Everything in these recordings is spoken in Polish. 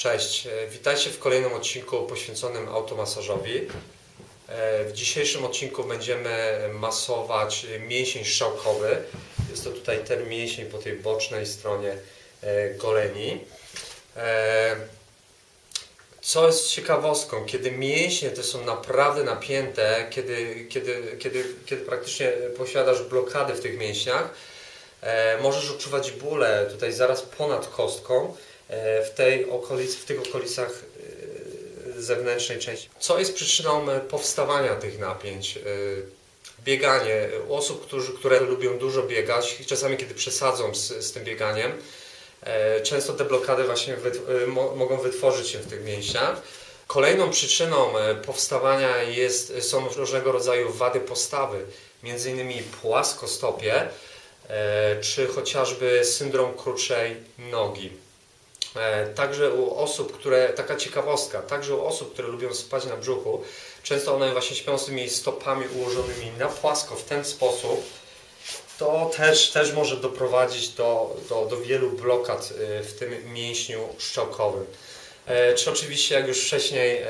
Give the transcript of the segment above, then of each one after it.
Cześć, e, witajcie w kolejnym odcinku poświęconym automasażowi. E, W dzisiejszym odcinku będziemy masować mięsień strzałkowy. Jest to tutaj ten mięsień po tej bocznej stronie e, goleni. Co jest ciekawostką, kiedy mięśnie te są naprawdę napięte, kiedy, kiedy, kiedy, kiedy praktycznie posiadasz blokady w tych mięśniach, możesz odczuwać bóle tutaj zaraz ponad kostką w tej okolicy, w tych okolicach e, zewnętrznej części. Co jest przyczyną e, powstawania tych napięć? E, Bieganie. U osób, którzy, które lubią dużo biegać, czasami kiedy przesadzą z, z tym bieganiem, e, często te blokady właśnie wyt- e, mo- mogą wytworzyć się w tych mięśniach. Kolejną przyczyną e, powstawania jest, są różnego rodzaju wady postawy, między innymi płaskostopie, e, czy chociażby syndrom krótszej nogi. E, Także u osób, które, taka ciekawostka, także u osób, które lubią spać na brzuchu, często one właśnie śpią z tymi stopami ułożonymi na płasko w ten sposób, to też, też może doprowadzić do, do, do wielu blokad y, w tym mięśniu szczałkowym. E, Czy oczywiście, jak już wcześniej e,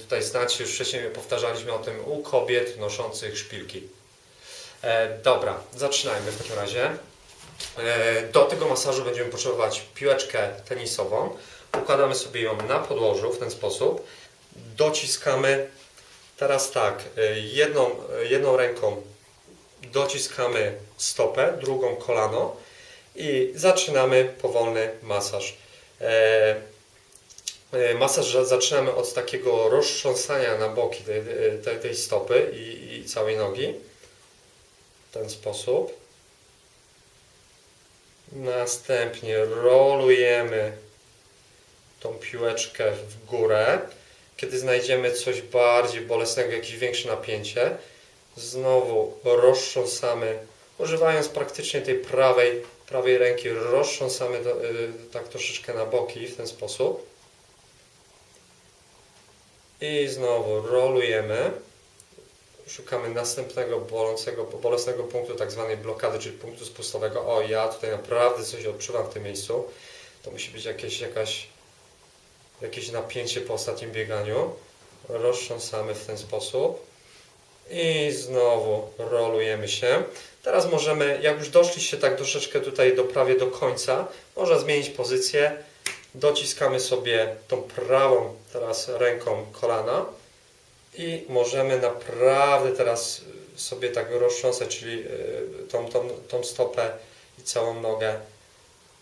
tutaj znacie, już wcześniej powtarzaliśmy o tym u kobiet noszących szpilki. E, Dobra, zaczynajmy w takim razie. E, Do tego masażu będziemy potrzebować piłeczkę tenisową. Układamy sobie ją na podłożu w ten sposób. Dociskamy. Teraz tak, e, jedną, e, jedną ręką dociskamy stopę, drugą kolano i zaczynamy powolny masaż. Masaż za- zaczynamy od takiego roztrząsania na boki tej, tej, tej stopy i, i całej nogi. W ten sposób. Następnie rolujemy tą piłeczkę w górę. Kiedy znajdziemy coś bardziej bolesnego, jakieś większe napięcie, znowu roztrząsamy, używając praktycznie tej prawej, prawej ręki, roztrząsamy do, y, tak troszeczkę na boki w ten sposób. I znowu rolujemy. Szukamy następnego bolącego, bolesnego punktu, tak zwanej blokady, czyli punktu spustowego. O, ja tutaj naprawdę coś odczuwam w tym miejscu. To musi być jakieś, jakaś, jakieś napięcie po ostatnim bieganiu. Roztrząsamy w ten sposób. I znowu rolujemy się. Teraz możemy, jak już doszliście tak troszeczkę tutaj do prawie do końca, można zmienić pozycję. Dociskamy sobie tą prawą teraz ręką kolana i możemy naprawdę teraz sobie tak roztrząsać, czyli y, tą, tą, tą stopę i całą nogę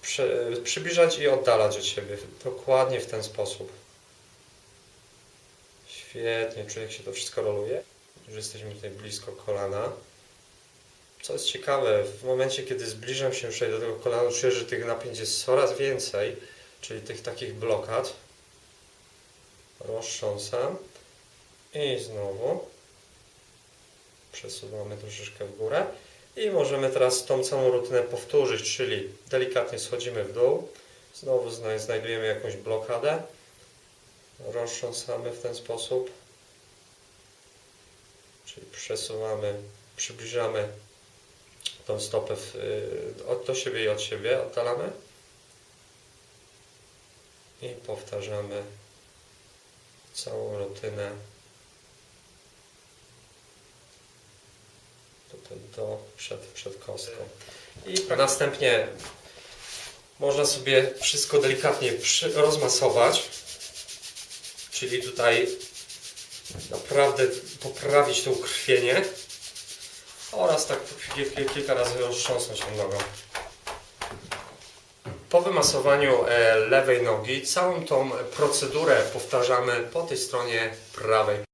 przy, przybliżać i oddalać od siebie. Dokładnie w ten sposób. Świetnie, czuję jak się to wszystko roluje. Już jesteśmy tutaj blisko kolana. Co jest ciekawe, w momencie kiedy zbliżam się już do tego kolana, czuję, że tych napięć jest coraz więcej, czyli tych takich blokad. Roztrząsam. I znowu przesuwamy troszeczkę w górę. I możemy teraz tą całą rutynę powtórzyć, czyli delikatnie schodzimy w dół. Znowu zna- znajdujemy jakąś blokadę. Roztrząsamy w ten sposób. Czyli przesuwamy, przybliżamy tą stopę w, y, od do siebie i od siebie, oddalamy. I powtarzamy całą rutynę. Do, przed, przed kostką. I następnie można sobie wszystko delikatnie przy, rozmasować. Czyli tutaj naprawdę poprawić to ukrwienie oraz tak kil- kilka razy roztrząsnąć tą nogą. Po wymasowaniu e, lewej nogi całą tą procedurę powtarzamy po tej stronie prawej.